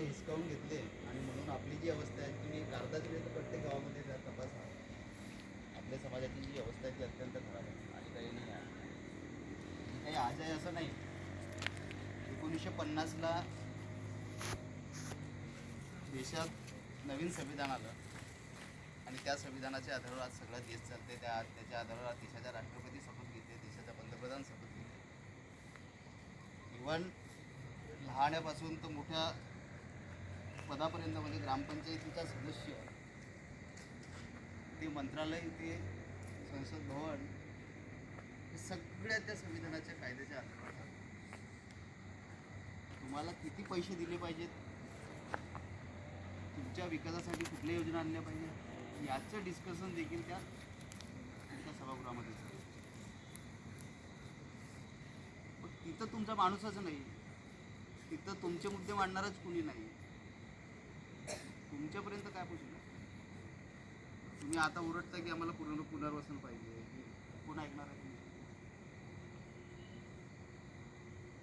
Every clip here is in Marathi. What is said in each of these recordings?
ते हिसकावून घेतले. आणि म्हणून आपली जी अवस्था आहे तुम्ही एक अर्धाच वेळ तर प्रत्येक गावामध्ये जर तपासा. आपल्या समाजाची जी अवस्था आहे ती अत्यंत खराब आहे. आणि काही नाही आहे. काही आज आहे असं नाही. एकोणीसशे पन्नासला देशात नवीन संविधान आलं. आणि त्या संविधानाच्या आधारावर आज सगळा देश चालते त्या त्याच्या आधारावर आज देशाच्या राष्ट्रपती शपथ घेते देशाचा पंतप्रधान शपथ घेते इव्हन लहाण्यापासून तर मोठ्या पदापर्यंत म्हणजे ग्रामपंचायतीचा सदस्य ते मंत्रालय ते संसद भवन हे सगळ्या त्या संविधानाच्या कायद्याच्या आधारावर तुम्हाला किती पैसे दिले पाहिजेत? तुमच्या विकासासाठी कुठल्या योजना आणल्या पाहिजे याचं डिस्कशन देखील त्या तुमच्या सभागृहामध्ये झालं. तिथं तुमचा माणूसच नाही. तिथं तुमचे मुद्दे मांडणारच कुणी नाही. तुमच्यापर्यंत काय पोचणार तुम्ही आता ओरडता की आम्हाला पूर्ण पुनर्वसन पाहिजे. की कोण ऐकणार आहे तुम्ही?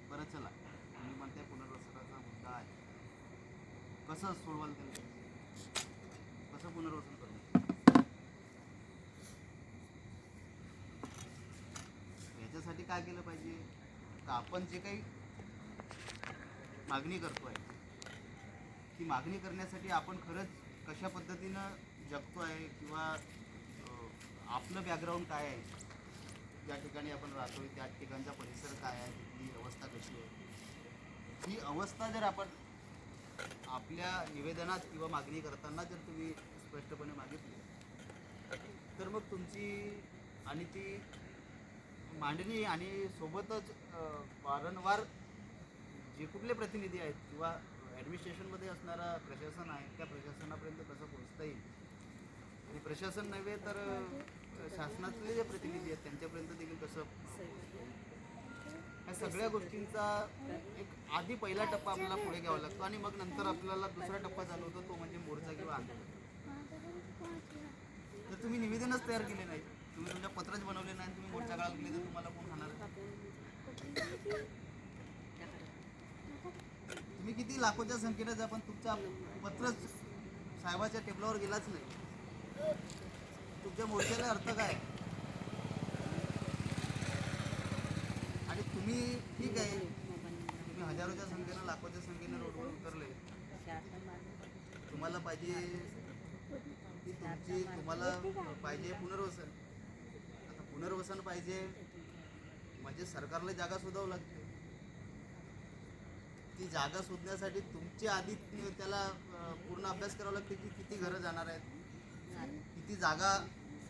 बरं चला. तुम्ही म्हणताय पुनर्वसनाचा मुद्दा आहे. कसं सोडवाल त्याला कसं पुनर्वसन करणार? याच्यासाठी काय केलं पाहिजे? का आपण जे काही मागणी करतोय ती मागणी करण्यासाठी आपण खरंच कशा पद्धतीनं जगतो आहे किंवा आपलं बॅकग्राऊंड काय आहे? ज्या ठिकाणी आपण राहतो त्या ठिकाणचा परिसर काय आहे? तिथली अवस्था कशी आहे? ही अवस्था जर आपण आपल्या निवेदनात किंवा मागणी करताना जर तुम्ही स्पष्टपणे मागितली तर मग तुमची आणि ती मांडणी आणि सोबतच वारंवार जे कुठले प्रतिनिधी आहेत किंवा ॲडमिनिस्ट्रेशनमध्ये असणारा प्रशासन आहे त्या प्रशासनापर्यंत कसं पोहोचता येईल? आणि प्रशासन नव्हे तर शासनातले जे प्रतिनिधी आहेत त्यांच्यापर्यंत देखील कसं ह्या सगळ्या गोष्टींचा एक आधी पहिला टप्पा आपल्याला पुढे घ्यावा लागतो आणि मग नंतर आपल्याला दुसरा टप्पा चालू होतो तो म्हणजे मोर्चा किंवा आंदोलन. जर तुम्ही निवेदनच तयार केले नाही तुम्ही तुमच्या पत्रच बनवले नाही तुम्ही मोर्चा काढायला गेले तर तुम्हाला कोण खाणार? तुम्ही किती लाखोच्या संख्येने जा पण तुमचा पत्रच साहेबाच्या टेबलावर गेलाच नाही. तुमच्या मोर्चाला अर्थ काय? आणि तुम्ही ठीक आहे. तुम्ही हजारोच्या संख्येनं लाखोच्या संख्येनं रोडवर उतरले. तुम्हाला पाहिजे की तुमची तुम्हाला पाहिजे पुनर्वसन. आता पुनर्वसन पाहिजे. म्हणजे सरकारला जागा शोधावं लागते. ती जागा शोधण्यासाठी तुमच्या आधी त्याला पूर्ण अभ्यास करावा लागते की किती घरं जाणार आहेत? किती जागा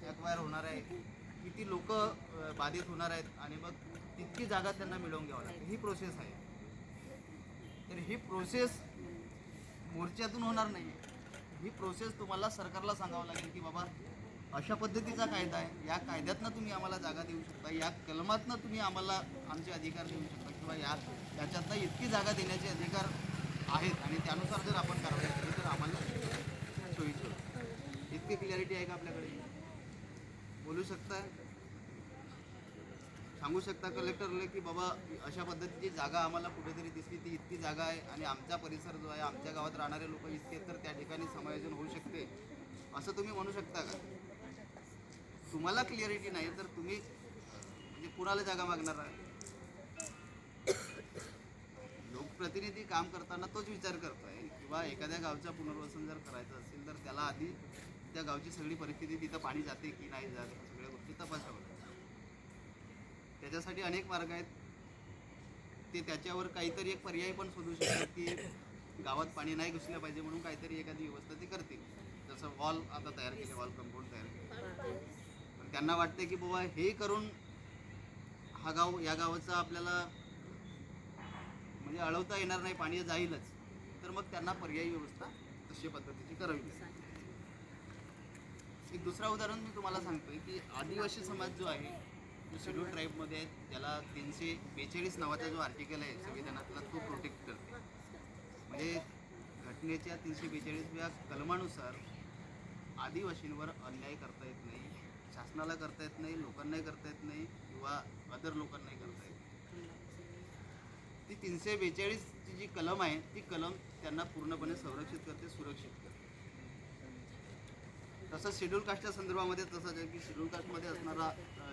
ॲक्वायर होणार आहे किती लोक बाधित होणार आहेत? आणि मग तितकी जागा त्यांना मिळवून घ्यावं लागते. ही प्रोसेस आहे. तर ही प्रोसेस मोर्चातून होणार नाही. ही प्रोसेस तुम्हाला सरकारला सांगावं लागेल की बाबा अशा पद्धतीचा कायदा आहे. या कायद्यातनं तुम्ही आम्हाला जागा देऊ शकता. या कलमातनं तुम्ही आम्हाला आमचे अधिकार देऊ शकता किंवा या त्याच्यातनं इतकी जागा देण्याचे अधिकार आहेत आणि त्यानुसार जर आपण कारवाई केली तर आम्हाला सोयीचं होईल. इतकी क्लॅरिटी आहे का आपल्याकडे? बोलू शकता? सांगू शकता कलेक्टरला की बाबा अशा पद्धतीची जागा आम्हाला कुठेतरी दिसली ती इतकी जागा आहे आणि आमचा परिसर जो आहे आमच्या गावात राहणारे लोक इतके तर त्या ठिकाणी समायोजन होऊ शकते? असं तुम्ही म्हणू शकता का? तुम्हाला क्लिअरिटी नाही तर तुम्ही म्हणजे कुणाला जागा मागणार? आहे प्रतिनिधी काम करताना तोच विचार करतोय. किंवा एखाद्या गावचं पुनर्वसन जर करायचं असेल तर त्याला आधी त्या गावची सगळी परिस्थिती तिथं पाणी जाते की नाही जात सगळ्या गोष्टी तपासाव्या लागतात. त्याच्यासाठी अनेक मार्ग आहेत. ते त्याच्यावर काहीतरी एक पर्याय पण शोधू शकतात की गावात पाणी नाही घुसलं पाहिजे म्हणून काहीतरी एखादी व्यवस्था ते करतील. जसं वॉल आता तयार केले वॉल कंपाऊंड तयार केले. पण त्यांना वाटते की बाबा हे करून हा गाव या गावाचा आपल्याला म्हणजे अळवता येणार नाही पाणी जाईलच. तर मग त्यांना पर्यायी व्यवस्था तशी पद्धतीची करावी लागेल. एक दुसरा उदाहरण मी तुम्हाला सांगतोय की आदिवासी समाज जो आहे जो शेड्यूल ट्राईबमध्ये आहे त्याला तीनशे बेचाळीस नावाचा जो आर्टिकल आहे संविधानातला तो प्रोटेक्ट करते. म्हणजे घटनेच्या तीनशे बेचाळीसव्या कलमानुसार आदिवासींवर अन्याय करता येत नाही शासनाला करता येत नाही लोकांनाही करता येत नाही किंवा अदर लोकांनाही करता ती तीनशे बेचाळीसची जी कलम आहे ती कलम त्यांना पूर्णपणे संरक्षित करते सुरक्षित करते. तसं शेड्यूल कास्टच्या संदर्भामध्ये तसंच आहे की शेड्यूल कास्टमध्ये असणारा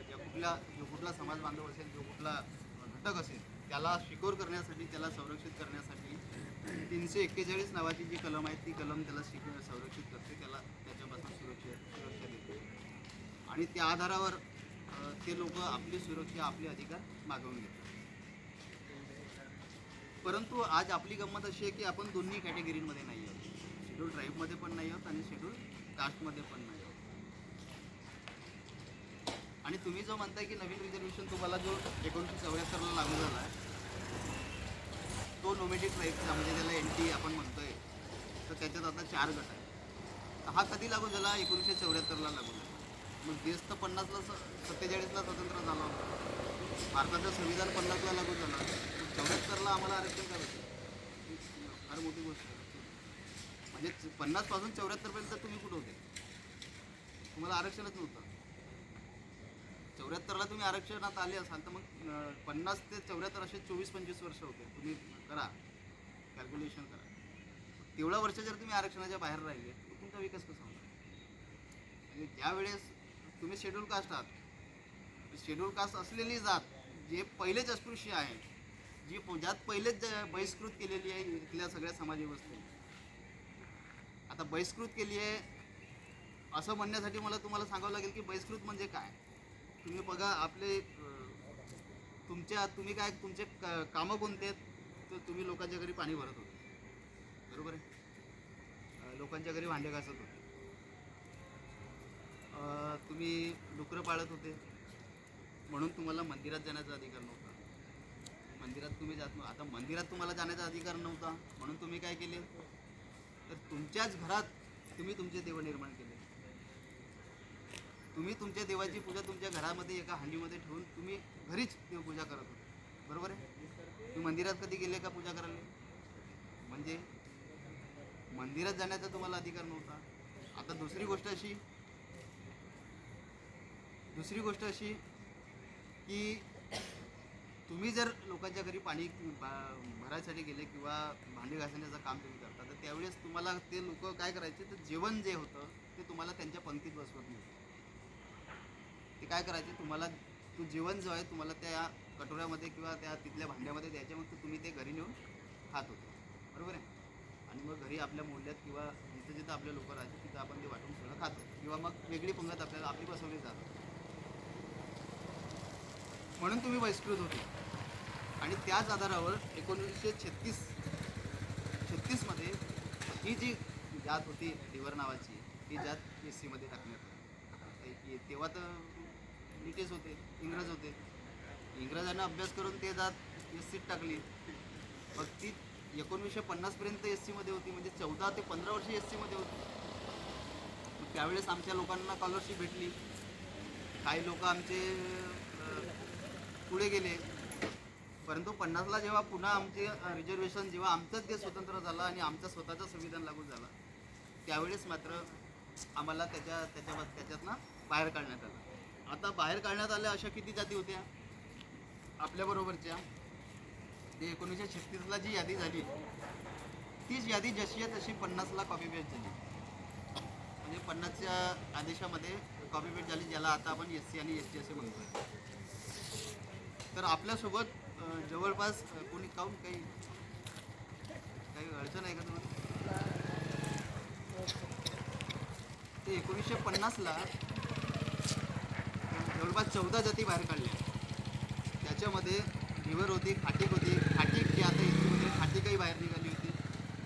ज्या कुठला जो कुठला समाज बांधव असेल जो कुठला घटक असेल त्याला शिकोर करण्यासाठी त्याला संरक्षित करण्यासाठी तीनशे एक्केचाळीस नावाची जी कलम आहे ती कलम त्याला शिक संरक्षित करते त्याला त्याच्यापासून सुरक्षित सुरक्षा देते. आणि त्या आधारावर ते लोक आपली सुरक्षा आपले अधिकार मागवून घेतात. परंतु आज आपली गंमत अशी आहे की आपण दोन्ही कॅटेगरीमध्ये नाही आहोत. शेड्यूल ट्राईबमध्ये पण नाही आहोत आणि शेड्यूल कास्टमध्ये पण नाही आहोत. आणि तुम्ही जो म्हणताय की नवीन रिझर्वेशन तुम्हाला जो एकोणीसशे चौऱ्याहत्तरला लागू झाला आहे तो नोमेटिक ट्राईबचा म्हणजे त्याला एन टी आपण म्हणतोय तर त्याच्यात आता चार गट आहे तर हा कधी लागू झाला? एकोणीसशे चौऱ्याहत्तरला लागू झाला. मग देश तर पन्नासला स- सत्तेचाळीसला स्वतंत्र झाला होता. भारताचं संविधान पन्नासला लागू झाला. चौऱ्याहत्तरला आम्हाला आरक्षण करायचं फार मोठी गोष्ट म्हणजे पन्नासपासून चौऱ्याहत्तरपर्यंत तुम्ही कुठं होते? तुम्हाला आरक्षणच नव्हतं. चौऱ्याहत्तरला तुम्ही आरक्षणात आले असाल तर मग पन्नास ते चौऱ्याहत्तर असे चोवीस पंचवीस वर्ष होते. तुम्ही करा. कॅल्क्युलेशन करा. तेवढ्या वर्ष जर तुम्ही आरक्षणाच्या बाहेर राहिले तर तुमचा विकास कसा होणार? म्हणजे ज्यावेळेस तुम्ही शेड्यूल कास्ट आहात शेड्यूल कास्ट असलेली जात जे पहिलेच अस्पृश्य आहे जी ज्यात पहिलेच बहिष्कृत केलेली आहे इथल्या सगळ्या समाजव्यवस्थेने आता बहिष्कृत केली आहे असं म्हणण्यासाठी मला तुम्हाला सांगावं लागेल की बहिष्कृत म्हणजे काय? तुम्ही बघा आपले तुमच्या तुम्ही काय तुमचे क- कामं कोणते आहेत? तर तुम्ही लोकांच्या घरी पाणी भरत होते. बरोबर आहे? लोकांच्या घरी भांडे घासत होते. तुम्ही डुकरं पाळत होते. म्हणून तुम्हाला मंदिरात जाण्याचा अधिकार नव्हता. मंदिरात तुम्ही जात आता मंदिरात तुम्हाला जाण्याचा अधिकार नव्हता म्हणून तुम्ही काय केले? तर तुमच्याच घरात तुम्ही तुमचे देव निर्माण केले. तुम्ही तुमच्या देवाची पूजा तुमच्या घरामध्ये एका हांडीमध्ये ठेवून तुम्ही घरीच देवपूजा करत होता. बरोबर आहे? तुम्ही मंदिरात कधी गेले का पूजा करायला? म्हणजे मंदिरात जाण्याचा तुम्हाला अधिकार नव्हता. आता दुसरी गोष्ट अशी दुसरी गोष्ट अशी की तुम्ही जर लोकांच्या घरी पाणी बा- भरायसाठी गेले किंवा भांडी घासण्याचं काम तुम्ही करता तर त्यावेळेस तुम्हाला ते लोक काय करायचे तर जेवण जे होतं ते तुम्हाला त्यांच्या पंक्तीत बसवत नव्हतं. ते काय करायचे तुम्हाला तो जेवण जो आहे तुम्हाला त्या कटोऱ्यामध्ये किंवा त्या तिथल्या भांड्यामध्ये द्यायचे मग ते तुम्ही ते घरी नेऊन खात होते. बरोबर आहे? आणि मग घरी आपल्या मोहल्ल्यात किंवा जिथं जिथं आपल्या लोक राहतात तिथं आपण ते वाटून सगळं खातो किंवा मग वेगळी पंगत आपल्याला आपली बसवली जातात म्हणून तुम्ही बहिष्कृत होते. आणि त्याच आधारावर एकोणीसशे छत्तीस छत्तीसमध्ये ही जी जात होती डिवर नावाची ही जात एस सीमध्ये टाकण्यात आली. तेव्हा तर ब्रिटिश होते इंग्रज होते. इंग्रजांना अभ्यास करून ते जात एस सीत टाकली. मग ती एकोणीसशे पन्नासपर्यंत एस सीमध्ये होती म्हणजे चौदा ते पंधरा वर्ष एस सीमध्ये होती त्यावेळेस आमच्या लोकांना स्कॉलरशिप भेटली. काही लोक आमचे पुढे गेले. परंतु पन्नासला जेव्हा पुन्हा आमचे रिझर्वेशन जेव्हा आमचंच देश स्वतंत्र झाला आणि आमचं स्वतःचं संविधान लागू झालं त्यावेळेस मात्र आम्हाला त्याच्या त्याच्या त्याच्यातनं बाहेर काढण्यात आलं. आता बाहेर काढण्यात आल्या अशा किती जाती होत्या? आपल्याबरोबरच्या ते एकोणीसशे छत्तीसला जी यादी झाली तीच यादी जशी आहे तशी पन्नासला कॉपी पेस्ट झाली. म्हणजे पन्नासच्या आदेशामध्ये कॉपी पेस्ट झाली ज्याला आता आपण एस सी आणि एस टी असे म्हणतो तर आपल्यासोबत जवळपास कोणी काऊन काही काही अडचण आहे का तुम्हाला? ते एकोणीसशे पन्नासला जवळपास चौदा जाती बाहेर काढल्या. त्याच्यामध्ये ढिवर होती खाटीक होती. खाटीक जी आता इथे खाटीकही बाहेर निघाली होती.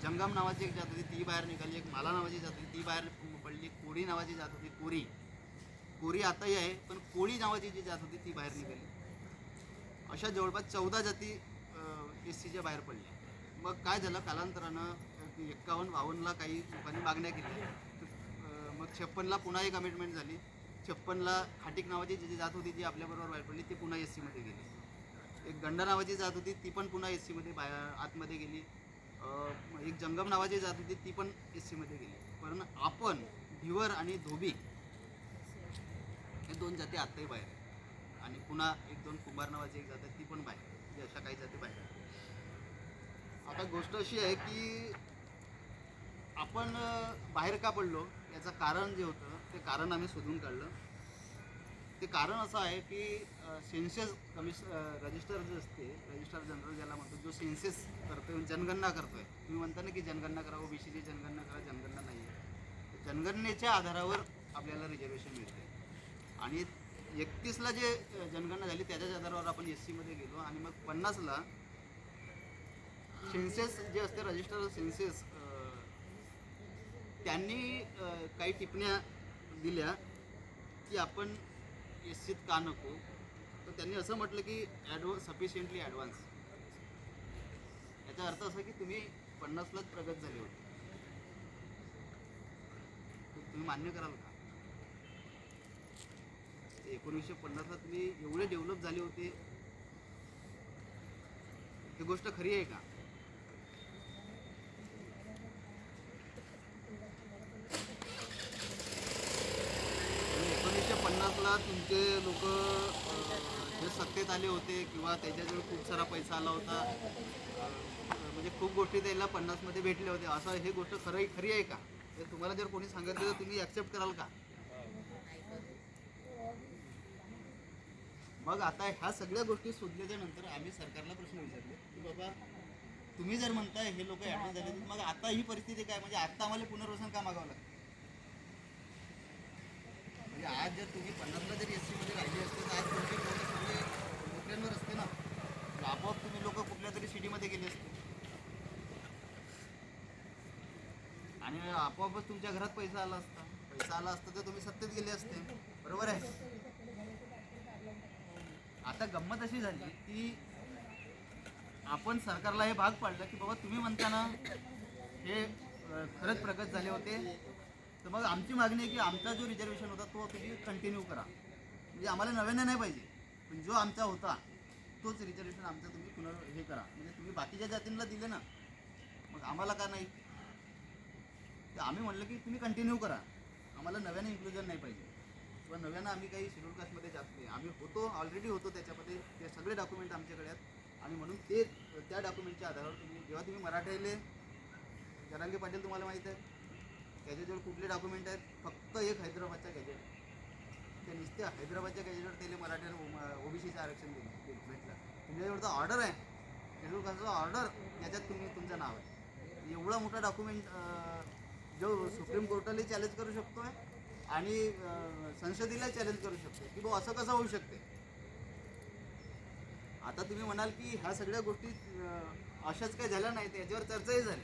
जंगम नावाची एक जात होती ती बाहेर निघाली. एक माला नावाची जात होती ती बाहेर पडली. कोरी नावाची जात होती कोरी कोरी आताही आहे पण कोळी नावाची जी जात होती ती बाहेर निघाली. अशा जवळपास चौदा जाती एस सीच्या बाहेर पडल्या. मग काय झालं? कालांतरानं एक्कावन्न बावन्नला काही लोकांनी मागण्या केल्या. मग छप्पनला पुन्हा एक अमेंडमेंट झाली. छप्पनला खाटिक नावाची जी जात होती जी आपल्याबरोबर बाहेर पडली ती पुन्हा एस सीमध्ये गेली. एक गंडा नावाची जात होती ती पण पुन्हा एस सीमध्ये बाहेर आतमध्ये गेली. एक जंगम नावाची जात होती ती पण एस सीमध्ये गेली. पण आपण भिवर आणि धोबी हे दोन जाती आत्ताही बाहेर आणि पुन्हा एक दोन कुंभार नावाची एक जात आहे ती पण बाहेर. म्हणजे अशा काही जाती बाहेर. आता गोष्ट अशी आहे की आपण बाहेर का पडलो याचं कारण जे होतं ते कारण आम्ही शोधून काढलं. ते कारण असं आहे की सेन्सेस कमिश रजिस्टर जे असते रजिस्टर जनरल ज्याला म्हणतो जो सेन्सेस करतोय म्हणजे जनगणना करतोय. तुम्ही म्हणता ना की जनगणना करा ओबीसीची जनगणना करा जनगणना नाही आहे जनगणनेच्या आधारावर आपल्याला रिझर्वेशन मिळते आणि एकतीसला जे जनगणना झाली त्याच्याच आधारावर आपण एस सीमध्ये गेलो आणि मग पन्नासला सेन्सेस जे असते रजिस्टर सेन्सेस त्यांनी काही टिप्पण्या दिल्या की आपण एस सीत का नको. तर त्यांनी असं म्हटलं की ॲडव्हान्स सफिशियंटली ॲडव्हान्स याचा अर्थ असा की तुम्ही पन्नासलाच प्रगत झाले होते. तुम्ही मान्य कराल का? एकोणीसशे पन्नासला तुम्ही एवढे डेव्हलप झाले होते. ही गोष्ट खरी आहे का? एकोणीसशे पन्नासला तुमचे लोक जे सत्तेत आले होते किंवा त्याच्याजवळ खूप सारा पैसा आला होता म्हणजे खूप गोष्टी त्याला पन्नासमध्ये भेटल्या होत्या. असं हे गोष्ट खरं खरी आहे का? हे तुम्हाला जर कोणी सांगितलं तर तुम्ही ॲक्सेप्ट कराल का? मग आता ह्या सगळ्या गोष्टी शोधल्याच्या नंतर आम्ही सरकारला प्रश्न विचारले की बाबा तुम्ही जर म्हणताय हे लोक ॲडव्हान्स झाले मग आता ही परिस्थिती काय? म्हणजे आता आम्हाला पुनर्वसन का मागावं लागतं? म्हणजे आज जर तुम्ही पन्नासला जरी एस सीमध्ये राहिले असते तर आज तुमचे सगळे नोकऱ्यांवर असते ना. आपोआप तुम्ही लोक कुठल्या तरी सिटीमध्ये गेले असते. आणि आपोआपच तुमच्या घरात पैसा आला असता. पैसा आला असता तर तुम्ही सत्तेत गेले असते. बरोबर आहे? आता गंमत अशी झाली की आपण सरकारला हे भाग पाडलं की बाबा तुम्ही म्हणता ना हे खरंच प्रगत झाले होते. तर मग आमची मागणी आहे की आमचा जो रिझर्वेशन होता तो तुम्ही कंटिन्यू करा. म्हणजे आम्हाला नव्यानं नाही पाहिजे. पण जो आमचा होता तोच रिझर्वेशन आमचा तुम्ही पुनर् हे करा. म्हणजे तुम्ही बाकीच्या जातींना दिले ना मग आम्हाला का नाही? तर आम्ही म्हणलं की तुम्ही कंटिन्यू करा. आम्हाला नव्यानं इन्क्लुजन नाही पाहिजे. किंवा नव्यानं आम्ही काही शेड्यूल कास्टमध्ये जात नाही. आम्ही होतो ऑलरेडी होतो त्याच्यामध्ये. ते सगळे डॉक्युमेंट आमच्याकडे आहेत. आणि म्हणून ते त्या डॉक्युमेंटच्या आधारावर तुम्ही जेव्हा तुम्ही मराठीले जरांगे पाटील तुम्हाला माहीत आहे त्याच्याजवळ कुठले डॉक्युमेंट आहेत? फक्त एक हैदराबादच्या गॅजेट ते नुसत्या हैदराबादच्या गॅजेटवर त्याला मराठ्याला ओबीसीचं आरक्षण दिलं भेटलं. तुमच्याजवळ तर ऑर्डर आहे. शेड्यूल कास्टचा ऑर्डर याच्यात तुम्ही तुमचं नाव आहे. एवढा मोठा डॉक्युमेंट जो सुप्रीम कोर्टाला चॅलेंज करू शकतो आहे आणि संसदेला चॅलेंज करू शकतो की भाऊ असं कसं होऊ शकते? आता तुम्ही म्हणाल की ह्या सगळ्या गोष्टी अशाच काही झाल्या नाहीत याच्यावर चर्चाही झाली.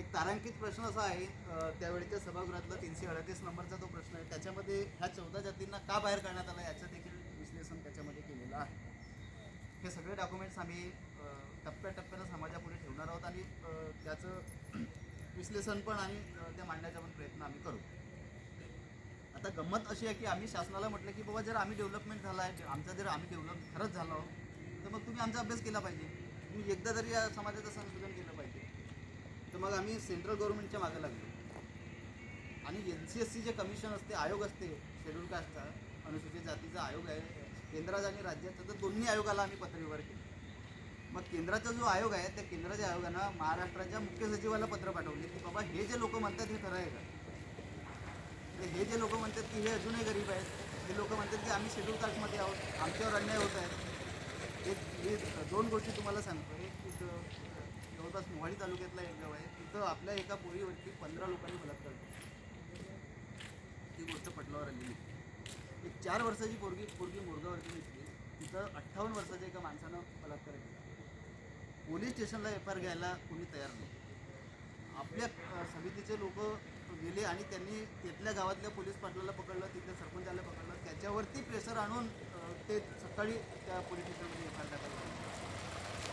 एक तारांकित प्रश्न असा आहे त्यावेळीच्या त्यावेळेच्या सभागृहातला तीनशे अडतीस नंबरचा तो प्रश्न आहे. त्याच्यामध्ये ह्या चौदा जातींना का बाहेर काढण्यात आला याचं देखील विश्लेषण त्याच्यामध्ये केलेलं आहे. हे सगळे डॉक्युमेंट्स आम्ही टप्प्याटप्प्यानं समाजापुढे ठेवणार आहोत आणि त्याचं विश्लेषण पण आणि ते मांडण्याचा पण प्रयत्न आम्ही करू. आता गंमत अशी आहे की आम्ही शासनाला म्हटलं की बाबा जर आम्ही डेव्हलपमेंट झाला आहे आमचा जर आम्ही डेव्हलप खरंच झालो तर मग तुम्ही आमचा अभ्यास केला पाहिजे. तुम्ही एकदा तरी या समाजाचं संशोधन केलं पाहिजे. तर मग आम्ही सेंट्रल गव्हर्नमेंटच्या मागे लागलो. आणि एन सी एस सी जे कमिशन असते आयोग असते शेड्यूल कास्टचा अनुसूचित जातीचा आयोग आहे केंद्राचा आणि राज्याचा तर दोन्ही आयोगाला आम्ही पत्रव्यवहार केले. मग केंद्राचा जो आयोग आहे त्या केंद्राच्या आयोगानं महाराष्ट्राच्या मुख्य सचिवाला पत्र पाठवले की बाबा हे जे लोक म्हणतात हे खरं आहे का? हे जे लोक म्हणतात की हे अजूनही गरीब आहेत हे लोक म्हणतात की आम्ही शेड्यूल कास्टमध्ये आहोत आमच्यावर अन्याय होत आहे. एक मी दोन गोष्टी तुम्हाला सांगतो. एक तिथं जवळपास मोहाडी तालुक्यातला एक गाव आहे. तिथं आपल्या एका पोळीवरती पंधरा लोकांनी बलात्कार केला. ती गोष्ट पटलावर आलेली एक चार वर्षाची पोरगी पोरगी मुरगावरती घेतली तिथं अठ्ठावन्न वर्षाच्या एका माणसानं बलात्कार केला. पोलीस स्टेशनला एफ आर घ्यायला कोणी तयार नाही. आपल्या समितीचे लोक गेले आणि त्यांनी तिथल्या गावातल्या पोलीस पाटलाला पकडलं तिथल्या सरपंचाला पकडलं. त्याच्यावरती प्रेशर आणून ते सकाळी त्या पोलीस स्टेशनमध्ये एफ आर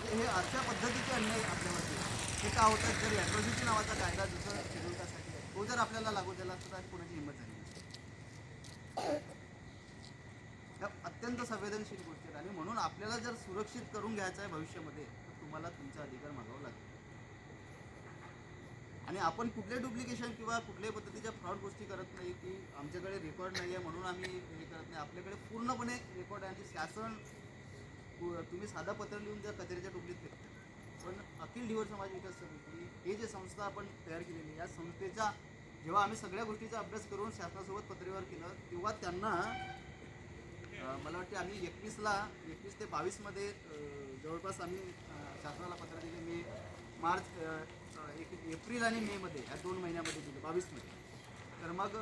म्हणजे हे अशा पद्धतीचे अन्याय आपल्यावरती हे का होतात जर ॲट्रॉसिटी नावाचा कायदा जसं शेड्यूल कास्टसाठी आहे तो जर आपल्याला लागू झाला तर आज कोणाची हिंमत झाली ह्या अत्यंत संवेदनशील गोष्टी आहेत आणि म्हणून आपल्याला जर सुरक्षित करून घ्यायचं आहे भविष्यामध्ये तर तुम्हाला तुमचा अधिकार मागावा लागेल. आणि आपण कुठले डुप्लिकेशन किंवा कुठल्याही पद्धतीच्या फ्रॉड गोष्टी करत नाही की आमच्याकडे रेकॉर्ड नाही आहे म्हणून आम्ही हे करत नाही. आपल्याकडे पूर्णपणे रेकॉर्ड आहे आणि शासन पु- तुम्ही साधा पत्र लिहून जर कचऱ्याच्या टोपलीत फेकता. पण अखिल ढिवर समाज विकास समिती हे जे संस्था आपण तयार केलेली या संस्थेच्या जेव्हा आम्ही सगळ्या गोष्टीचा अभ्यास करून शासनासोबत पत्रव्यवहार केलं तेव्हा त्यांना मला वाटते आम्ही एकवीसला एकवीस ते बावीसमध्ये जवळपास आम्ही शासनाला पत्र दिले. मी मार्च एक एप्रिल आणि मेमध्ये या दोन महिन्यामध्ये म्हणजे दिले बावीसमध्ये तर मग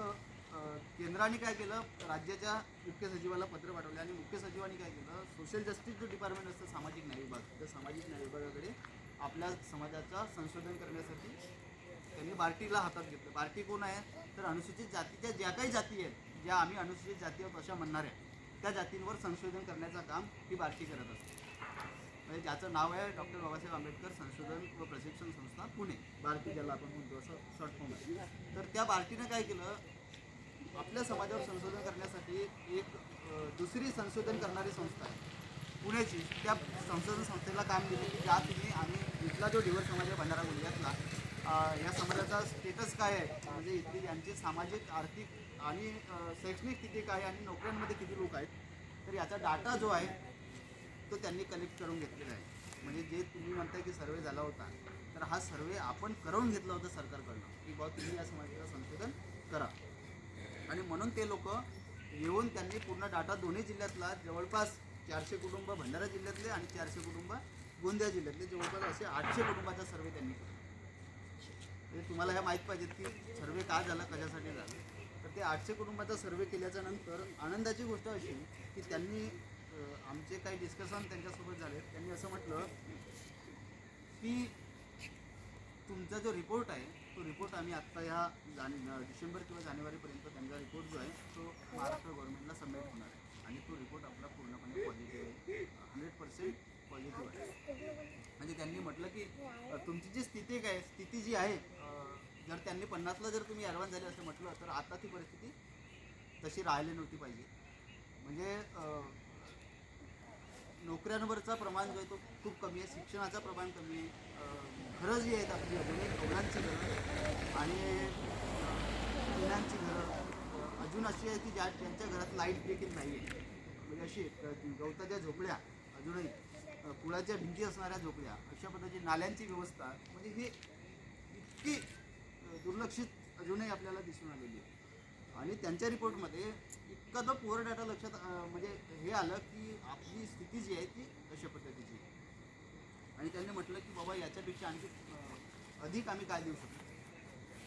केंद्राने काय केलं राज्याच्या मुख्य सचिवाला पत्र पाठवले आणि मुख्य सचिवांनी काय केलं सोशल जस्टिस जो डिपार्टमेंट असतं सामाजिक न्याय विभाग. त्या सामाजिक न्याय विभागाकडे आपल्या समाजाचा संशोधन करण्यासाठी त्यांनी बार्टीला हातात घेतलं. बार्टी कोण आहे? तर अनुसूचित जातीच्या ज्या काही जाती आहेत ज्या आम्ही अनुसूचित जाती आहोत अशा म्हणणाऱ्या त्या जातींवर संशोधन करण्याचं काम ही बार्टी करत असते. म्हणजे ज्याचं नाव आहे डॉक्टर बाबासाहेब आंबेडकर संशोधन व प्रशिक्षण संस्था पुणे. बार्टी ज्याला आपण म्हणतो असं शॉर्ट फॉर्म आहे. तर त्या बार्टीनं काय केलं? आपल्या समाजावर संशोधन करण्यासाठी एक दुसरी संशोधन करणारी संस्था आहे. पुण्याची. त्या संशोधन संस्थेला काम दिले. की ज्या तुम्ही आम्ही इथला जो डिवर समाज आहे भंडारा गोंदियातला या समाजाचा स्टेटस काय आहे? म्हणजे इथली यांची सामाजिक आर्थिक आणि शैक्षणिक स्थिती काय आहे आणि नोकऱ्यांमध्ये किती लोक आहेत? तर याचा डाटा जो आहे तो त्यांनी कलेक्ट करून घेतलेला आहे. म्हणजे जे तुम्ही म्हणताय की सर्वे झाला होता तर हा सर्वे आपण करून घेतला होता सरकारकडनं. की बाबा तुम्ही या समाजाचं संशोधन करा. आणि म्हणून ते लोक येऊन त्यांनी पूर्ण डाटा दोन्ही जिल्ह्यातला जवळपास चारशे कुटुंब भंडारा जिल्ह्यातले आणि चारशे कुटुंब गोंदिया जिल्ह्यातले जवळपास असे आठशे कुटुंबाचा सर्वे त्यांनी केला. म्हणजे तुम्हाला हे माहीत पाहिजेत की सर्वे का झाला कशासाठी झाला. तर ते आठशे कुटुंबाचा सर्वे केल्याच्यानंतर आनंदाची गोष्ट अशी की त्यांनी आमचे काही डिस्कशन त्यांच्यासोबत झाले त्यांनी असं म्हटलं की तुमचा जो रिपोर्ट आहे तो रिपोर्ट आम्ही आत्ता ह्या जाने डिसेंबर किंवा जानेवारीपर्यंत त्यांचा रिपोर्ट जो आहे तो महाराष्ट्र गव्हर्नमेंटला सबमिट होणार आहे. आणि तो रिपोर्ट आपला पूर्णपणे पॉझिटिव्ह आहे. हंड्रेड पर्सेंट पॉझिटिव्ह आहे. म्हणजे त्यांनी म्हटलं की तुमची जी स्थिती काय स्थिती जी आहे जर त्यांनी पन्नासला जर तुम्ही ॲडव्हान्स झाले असं म्हटलं तर आता ती परिस्थिती तशी राहिली नव्हती पाहिजे. म्हणजे नोकऱ्यांवरचा प्रमाण जो आहे तो खूप कमी आहे. शिक्षणाचं प्रमाण कमी आहे. घरं जी आहेत आपली अजूनही कौलांची घरं आणि मुलांची घरं. अजून अशी आहे की ज्या ज्यांच्या घरात लाइट देखील नाही आहे. म्हणजे अशी गवताच्या झोपड्या अजूनही कुळाच्या भिंती असणाऱ्या झोपड्या अशा पद्धतीची नाल्यांची व्यवस्था म्हणजे ही इतकी दुर्लक्षित अजूनही आपल्याला दिसून आलेली आहे. आणि त्यांच्या रिपोर्टमध्ये इतका तो पुअर डाटा लक्षात म्हणजे हे आलं की आपली स्थिती जी आहे ती अशा पद्धतीची आणि त्यांनी म्हटलं की बाबा याच्यापेक्षा आणखी अधिक आम्ही काय देऊ शकतो?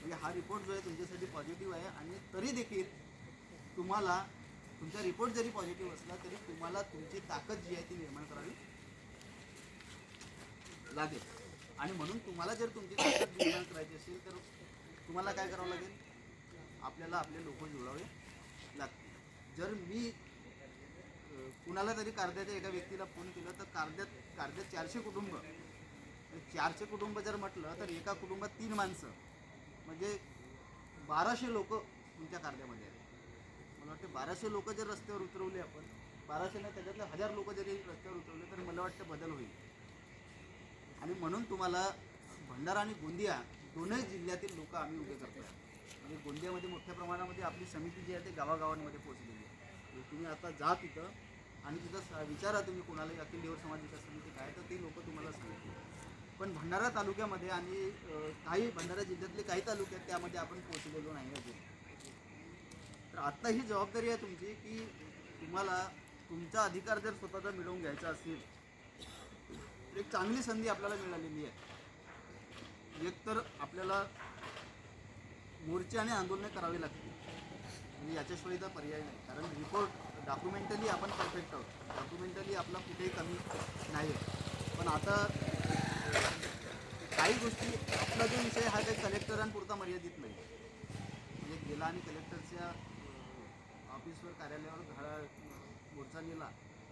म्हणजे हा रिपोर्ट जो आहे तुमच्यासाठी पॉझिटिव्ह आहे आणि तरी देखील तुम्हाला तुमचा रिपोर्ट जरी पॉझिटिव्ह असला तरी तुम्हाला तुमची ताकद जी आहे ती निर्माण करावी लागेल. आणि म्हणून तुम्हाला जर तुमची ताकद निर्माण करायची असेल तर तुम्हाला काय करावं लागेल? आपल्याला आपले लोक जुळावे. जर मी कुणाला तरी कारद्याच्या एका व्यक्तीला फोन केला तर कारद्यात कारद्यात चारशे कुटुंब. चारशे कुटुंब जर म्हटलं तर एका कुटुंबात तीन माणसं. म्हणजे बाराशे लोक तुमच्या कारद्यामध्ये आहेत. मला वाटते बाराशे लोक जर रस्त्यावर उतरवले आपण बाराशे नाही त्याच्यातले हजार लोक जरी रस्त्यावर उतरवले तर मला वाटतं बदल होईल. आणि म्हणून तुम्हाला भंडारा आणि गोंदिया दोनही जिल्ह्यातील लोक आम्ही उभे करतोय. म्हणजे गोंदियामध्ये मोठ्या प्रमाणामध्ये आपली समिती जी आहे ते गावागावांमध्ये पोहोचलेली आहे. आता जा तिथं आणि तिथं विचारा तुम्ही कोणालाही अखिल देवर समाज विकास समिती काय तर ते लोक तुम्हाला सांगतील. पण भंडारा तालुक्यामध्ये आणि काही भंडारा जिल्ह्यातले काही तालुके आहेत त्यामध्ये आपण पोहोचलेलो नाही अजून. तर आत्ता ही जबाबदारी आहे तुमची की तुम्हाला तुमचा अधिकार जर स्वतःचा मिळवून घ्यायचा असेल तर एक चांगली संधी आपल्याला मिळालेली आहे. एक तर आपल्याला मोर्चे आणि आंदोलने करावी लागतील. म्हणजे याच्याशिवाय तर पर्याय नाही. कारण रिपोर्ट डॉक्युमेंटली आपण परफेक्ट आहोत. डॉक्युमेंटली आपला कुठेही कमी नाही आहे पण आता काही गोष्टी आपला जो विषय हा काही कलेक्टरांपुरता मर्यादित नाही. म्हणजे गेला आणि कलेक्टरच्या ऑफिसवर कार्यालयावर घरा मोर्चा नेला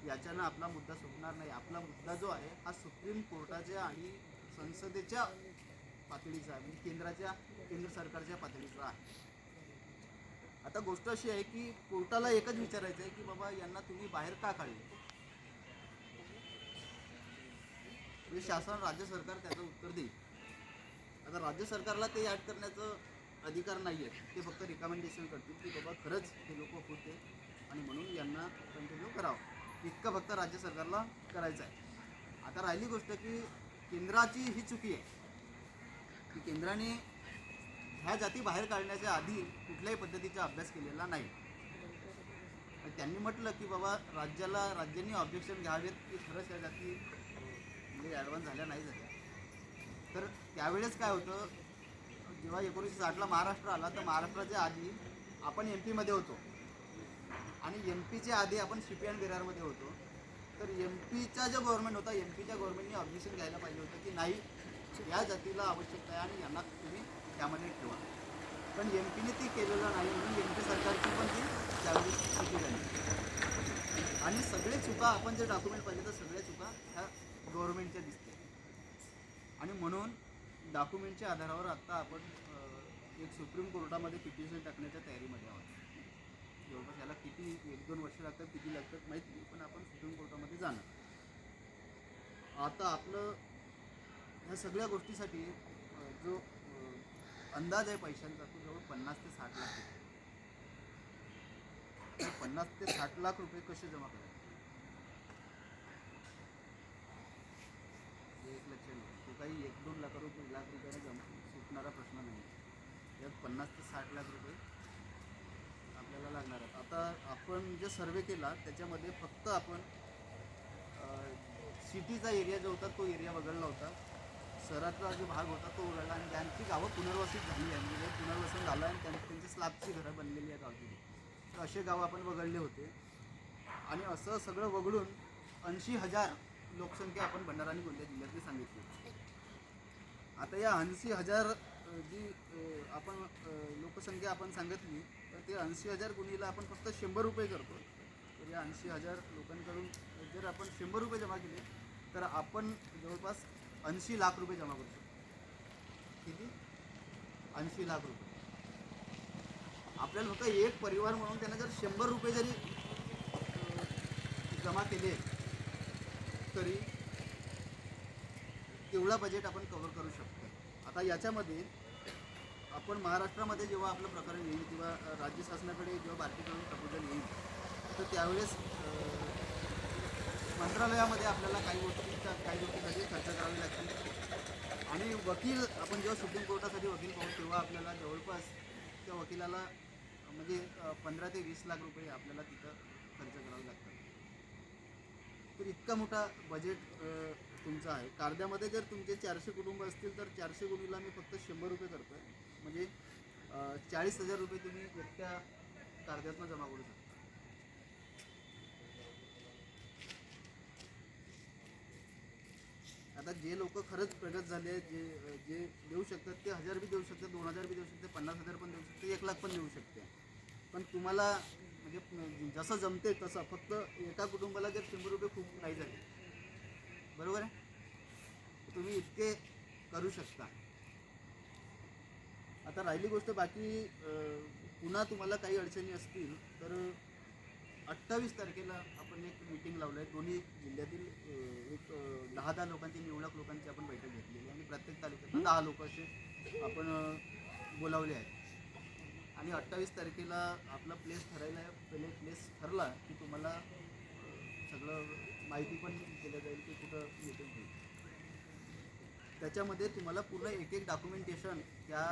याच्यानं आपला मुद्दा सुटणार नाही. आपला मुद्दा जो आहे हा सुप्रीम कोर्टाच्या आणि संसदेच्या पातळीचा आहे. म्हणजे केंद्राच्या केंद्र सरकारच्या पातळीचा आहे. आता गोष्ट अशी आहे की कोर्टाला एकच विचारायचं आहे की बाबा यांना तुम्ही बाहेर का काढले? म्हणजे शासन राज्य सरकार त्याचं उत्तर देईल. आता राज्य सरकारला ते ॲड करण्याचं अधिकार नाही आहे ते फक्त रिकमेंडेशन करतील की बाबा खरंच हे लोक होते आणि म्हणून यांना कंटिन्यू करावं. इतकं फक्त राज्य सरकारला करायचं आहे. आता राहिली गोष्ट की केंद्राची ही चुकी आहे. की केंद्राने ह्या जाती बाहेर काढण्याच्या आधी कुठल्याही पद्धतीचा अभ्यास केलेला नाही. त्यांनी म्हटलं की बाबा राज्याला राज्यांनी ऑब्जेक्शन घ्यावेत की खरंच या जाती म्हणजे ॲडव्हान्स झाल्या नाही झाल्या. तर त्यावेळेस काय होतं जेव्हा एकोणीसशे साठला महाराष्ट्र आला तर महाराष्ट्राच्या आधी आपण एम पीमध्ये होतो. आणि एम पीच्या आधी आपण सी पी अँड बिरारमध्ये होतो. तर एम पीचा जो गव्हर्नमेंट होता एम पीच्या गव्हर्नमेंटने ऑब्जेक्शन घ्यायला पाहिजे होतं की नाही या जातीला आवश्यकता आहे आणि यांना तुम्ही त्यामध्ये ठेवा. पण एम पीने ती केलेलं नाही म्हणून एम पी सरकारची पण ती त्यावेळी चुकी झाली. आणि सगळे चुका आपण जे डॉक्युमेंट पाहिले तर सगळ्या चुका ह्या गव्हर्नमेंटच्या दिसते आणि म्हणून डॉक्युमेंटच्या आधारावर आत्ता आपण एक सुप्रीम कोर्टामध्ये पिटिशन टाकण्याच्या तयारीमध्ये आहोत. जवळपास याला किती एक दोन वर्ष लागतात किती लागतात माहीत नाही पण आपण सुप्रीम कोर्टामध्ये जाणार. आता आपलं ह्या सगळ्या गोष्टीसाठी जो अंदाज आहे पैशांचा. तो जवळ पन्नास ते साठ लाख रुपये. पन्नास ते साठ लाख रुपये कसे जमा करायचे? हे एक लक्षात घ्या तो काही एक दोन लाख रुपये लाख रुपयाने जम सुटणारा प्रश्न नाही. यात पन्नास ते साठ लाख रुपये आपल्याला लागणार आहेत. आता आपण जे सर्वे केला त्याच्यामध्ये फक्त आपण सिटीचा एरिया जो होता तो एरिया वगळला होता. शहरातला जो भाग होता तो वगळला आणि त्यांची गावं पुनर्वसित झाली आहे. म्हणजे पुनर्वसन झालं आणि त्यांनी त्यांची स्लॅबची घरं बनलेली आहे गावची तर असे गावं आपण वगळले होते. आणि असं सगळं वगळून ऐंशी हजार लोकसंख्या आपण भंडारा आणि गोंदिया जिल्ह्यातली सांगितली. आता या ऐंशी हजार जी आपण लोकसंख्या आपण सांगितली तर ते ऐंशी हजार गुणीला आपण फक्त शंभर रुपये करतो. तर या ऐंशी हजार लोकांकडून जर आपण शंभर रुपये जमा केले तर आपण जवळपास ऐंशी लाख रुपये जमा करू शकतो. किती? ऐंशी लाख रुपये. आपल्याला फक्त एक परिवार म्हणून त्यांना जर शंभर रुपये जरी जमा केले तरी तेवढा बजेट आपण कव्हर करू शकतो. आता याच्यामध्ये आपण महाराष्ट्रामध्ये जेव्हा आपलं प्रकरण येईल किंवा राज्य शासनाकडे जेव्हा भारतीकडून प्रपोजल येईल तर त्यावेळेस मंत्रालयामध्ये आपल्याला काही गोष्टींच्या काही गोष्टीसाठी खर्च करावे लागतील. आणि वकील आपण जेव्हा सुप्रीम कोर्टासाठी वकील पाहू तेव्हा आपल्याला जवळपास त्या वकिलाला म्हणजे पंधरा ते वीस लाख रुपये आपल्याला तिथं खर्च करावे लागतात. तर इतका मोठा बजेट तुमचा आहे. कागद्यामध्ये जर तुमचे चारशे कुटुंब असतील तर चारशे गुणीला मी फक्त शंभर रुपये करतो आहे म्हणजे चाळीस हजार रुपये तुम्ही एकट्या कार्द्यातनं जमा करू शकता. आता जे लोक खरंच प्रगत झाले जे जे देऊ शकतात ते हजार बी देऊ शकतात दोन हजार बी देऊ शकते पन्नास हजार पण देऊ शकते एक लाख पण देऊ शकते. पण तुम्हाला म्हणजे जसं जमते तसं फक्त एका कुटुंबाला जर शंभर रुपये खूप नाही झाले बरोबर आहे? तुम्ही इतके करू शकता. आता राहिली गोष्ट बाकी पुन्हा तुम्हाला काही अडचणी असतील तर अठ्ठावीस तारखेला आपण एक मीटिंग लावलं आहे दोन्ही जिल्ह्यातील एक दहा दहा लोकांची निवडक लोकांची आपण बैठक घेतलेली आहे. आणि प्रत्येक तालुक्यात दहा लोक असे आपण बोलावले आहेत. आणि अठ्ठावीस तारखेला आपला प्लेस ठरायला पहिले प्लेस ठरला की तुम्हाला सगळं माहिती पण केलं जाईल की कुठं मीटिंग होईल. त्याच्यामध्ये तुम्हाला पूर्ण एक एक डॉक्युमेंटेशन त्या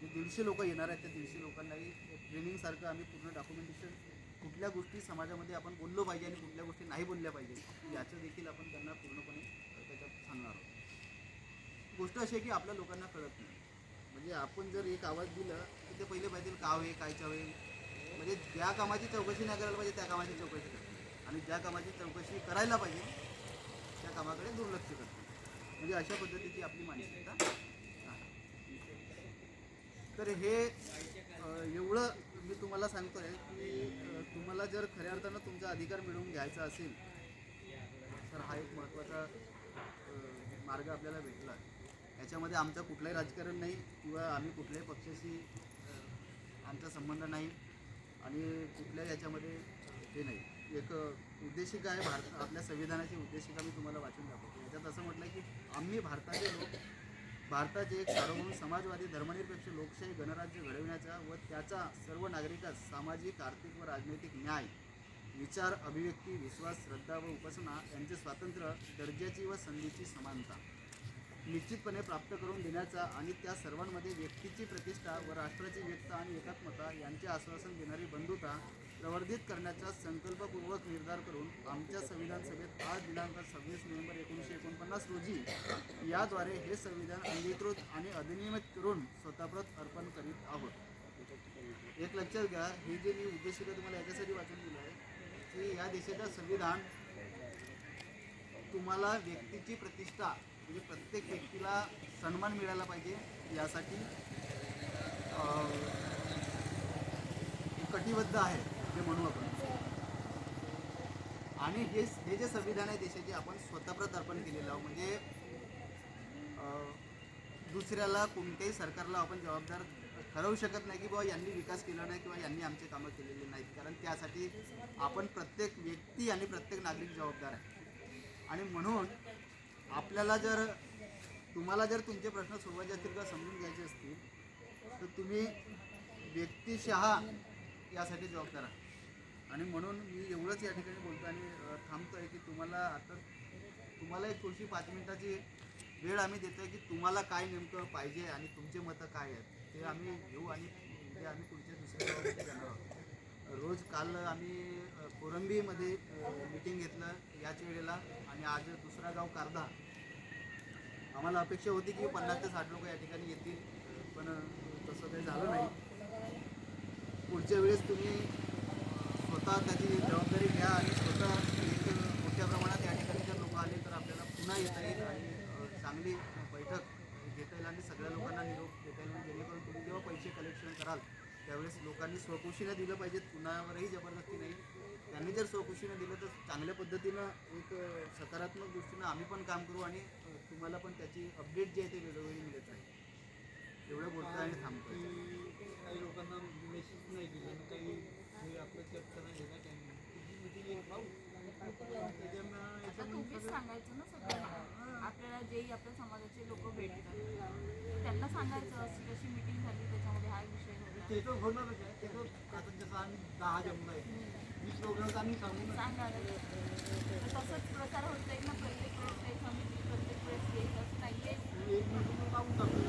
जे दीडशे लोक येणार आहेत त्या दीडशे लोकांनाही ट्रेनिंगसारखं आम्ही पूर्ण डॉक्युमेंटेशन कुठल्या गोष्टी समाजामध्ये आपण बोललो पाहिजे आणि कुठल्या गोष्टी नाही बोलल्या पाहिजे याचं देखील आपण त्यांना पूर्णपणे त्याच्यात सांगणार आहोत. गोष्ट अशी आहे की आपल्या लोकांना कळत नाही. म्हणजे आपण जर एक आवाज दिला तर ते पहिले पाहिजे का आहे कायच्या हवे म्हणजे ज्या कामाची चौकशी नाही करायला पाहिजे त्या कामाची चौकशी करते आणि ज्या कामाची चौकशी करायला पाहिजे त्या कामाकडे दुर्लक्ष करते म्हणजे अशा पद्धतीची आपली मानसिकता आहे. तर हे एवढं मी तुम्हाला सांगतोय की तुम्हाला जर खऱ्या अर्थानं तुमचा अधिकार मिळवून घ्यायचा असेल तर हा एक महत्त्वाचा मार्ग आपल्याला भेटला. याच्यामध्ये आमचं कुठलंही राजकारण नाही किंवा आम्ही कुठल्याही पक्षाशी आमचा संबंध नाही आणि कुठल्याही याच्यामध्ये हे नाही. एक उद्देशिका आहे भारत आपल्या संविधानाची उद्देशिका मी तुम्हाला वाचून दाखवतो. याच्यात असं म्हटलं आहे की आम्ही भारताचे लोक भारताचे एक सार्वभौम समाजवादी धर्मनिरपेक्ष लोकशाही गणराज्य घडविण्याचा व त्याचा सर्व नागरिकात सामाजिक आर्थिक व राजनैतिक न्याय विचार अभिव्यक्ती विश्वास श्रद्धा व उपासना यांचे स्वातंत्र्य दर्जाची व संधीची समानता निश्चितपणे प्राप्त करून देण्याचा आणि त्या सर्वांमध्ये व्यक्तीची प्रतिष्ठा व राष्ट्राची व्यक्ता आणि एकात्मता यांचे आश्वासन देणारी बंधुता प्रवर्धित करण्याचा संकल्पपूर्वक निर्धार करून आमच्या संविधान सभेत आज दिनांक सव्वीस नोव्हेंबर एकोणीसशे एकोणपन्नास रोजी याद्वारे हे संविधान अंगीकृत आणि अधिनियमित करून स्वतःप्रत अर्पण करीत आहोत. एक लक्षात घ्या हे जे मी उद्देशिका तुम्हाला याच्यासाठी वाचून दिलं आहे की या देशाचं संविधान तुम्हाला व्यक्तीची प्रतिष्ठा म्हणजे प्रत्येक व्यक्तीला सन्मान मिळाला पाहिजे यासाठी कटिबद्ध आहे. जे म्हणू आपण. आणि हे हे जे संविधान आहे देशाचे आपण स्वतःप्रत अर्पण केलेलं आहोत. म्हणजे दुसऱ्याला कोणत्याही सरकारला आपण जबाबदार ठरवू शकत नाही की बाबा यांनी विकास केला नाही किंवा यांनी आमचे कामं केलेले नाहीत. कारण त्यासाठी आपण प्रत्येक व्यक्ती आणि प्रत्येक नागरिक जबाबदार आहे. आणि म्हणून आपल्याला जर तुम्हाला जर तुमचे प्रश्न सोडवायचे असतील किंवा समजून घ्यायचे असतील तर तुम्ही व्यक्तिशः यासाठी जबाबदार आहात. आणि म्हणून मी एवढंच या ठिकाणी बोलतो आणि थांबतो आहे की तुम्हाला आता तुम्हाला एक थोडीशी पाच मिनिटाची वेळ आम्ही देतो आहे की तुम्हाला काय नेमकं पाहिजे आणि तुमचे मतं काय आहेत ते आम्ही घेऊ आणि ते आम्ही पुढच्या दुसऱ्या जाणार आहोत. रोज काल आम्ही कोरंबीमध्ये मिटिंग घेतलं याच वेळेला आणि आज दुसरा गाव कारदा आम्हाला अपेक्षा होती की पन्नास ते साठ लोक या ठिकाणी येतील पण तसं काही झालं नाही. पुढच्या वेळेस तुम्ही स्वतः त्याची जबाबदारी घ्या आणि स्वतः एक मोठ्या प्रमाणात या ठिकाणी जर लोक आले तर आपल्याला पुन्हा येता येईल आणि चांगली बैठक घेता येईल आणि सगळ्या लोकांना निरोप देता येईल. जेणेकरून तुम्ही जेव्हा पैसे कलेक्शन कराल त्यावेळेस लोकांनी स्वखुशीनं दिलं पाहिजे कुणावरही जबरदस्ती नाही. त्यांनी जर स्वखुशीनं दिलं तर चांगल्या पद्धतीनं एक सकारात्मक दृष्टीनं आम्ही पण काम करू आणि तुम्हाला पण त्याची अपडेट जी आहे ते वेळोवेळी मिळत राहील. एवढं बोलतं आणि थांबतो काही लोकांना मेसेज नाही दिला काही त्याच्यामुळं आता तुम्हीच सांगायचं ना सगळ्यांना. आपल्याला जेही आपल्या समाजाचे लोक भेटतात. त्यांना सांगायचं अशी कशी मीटिंग झाली त्याच्यामध्ये हा विषय ते तर होणारच आहे. ते तर आता जसं आम्ही दहा जमलो आहे. वीस लोकांना आम्ही सांगू ना. सांगायला तर तसंच प्रचार होत जाईल ना प्रत्येक वेळेस काही समिती प्रत्येक वेळेस येईल असं नाहीये आणि एक मिनिट काढून टाकू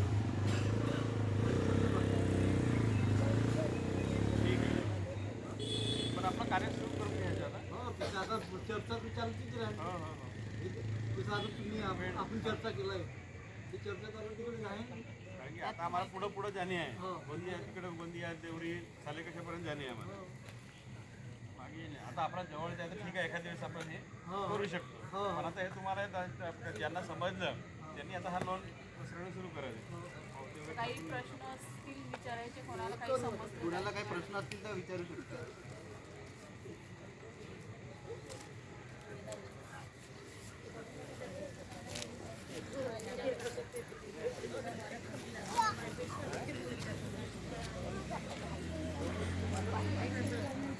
पण आपलं कार्य सुरू करून घ्यायचं आता हो त्याचं आता चर्चा तर चालतीच राहील हो हो हो जसं आता तुम्ही आप- आपण चर्चा केलं आहे ती चर्चा चालू तिकडे आहे कारण की आता आम्हाला पुढं पुढं जाणे आहे हो. गोंदिया तिकडे गोंदिया देवरी सालेकशापर्यंत जाणे आहे आम्हाला. मागे नाही. आता आपला जवळ आहे तर ठीक आहे एखाद्या दिवस आपण हे हो. करू शकतो हो. पण आता हे तुम्हाला दा- ज्यांना समजलं त्यांनी आता हा लोन पसरवणं सुरू करायचं काही प्रश्न असतील विचारायचे कोणाला काही समजलं कुणाला काही प्रश्न असतील तर विचारू शकता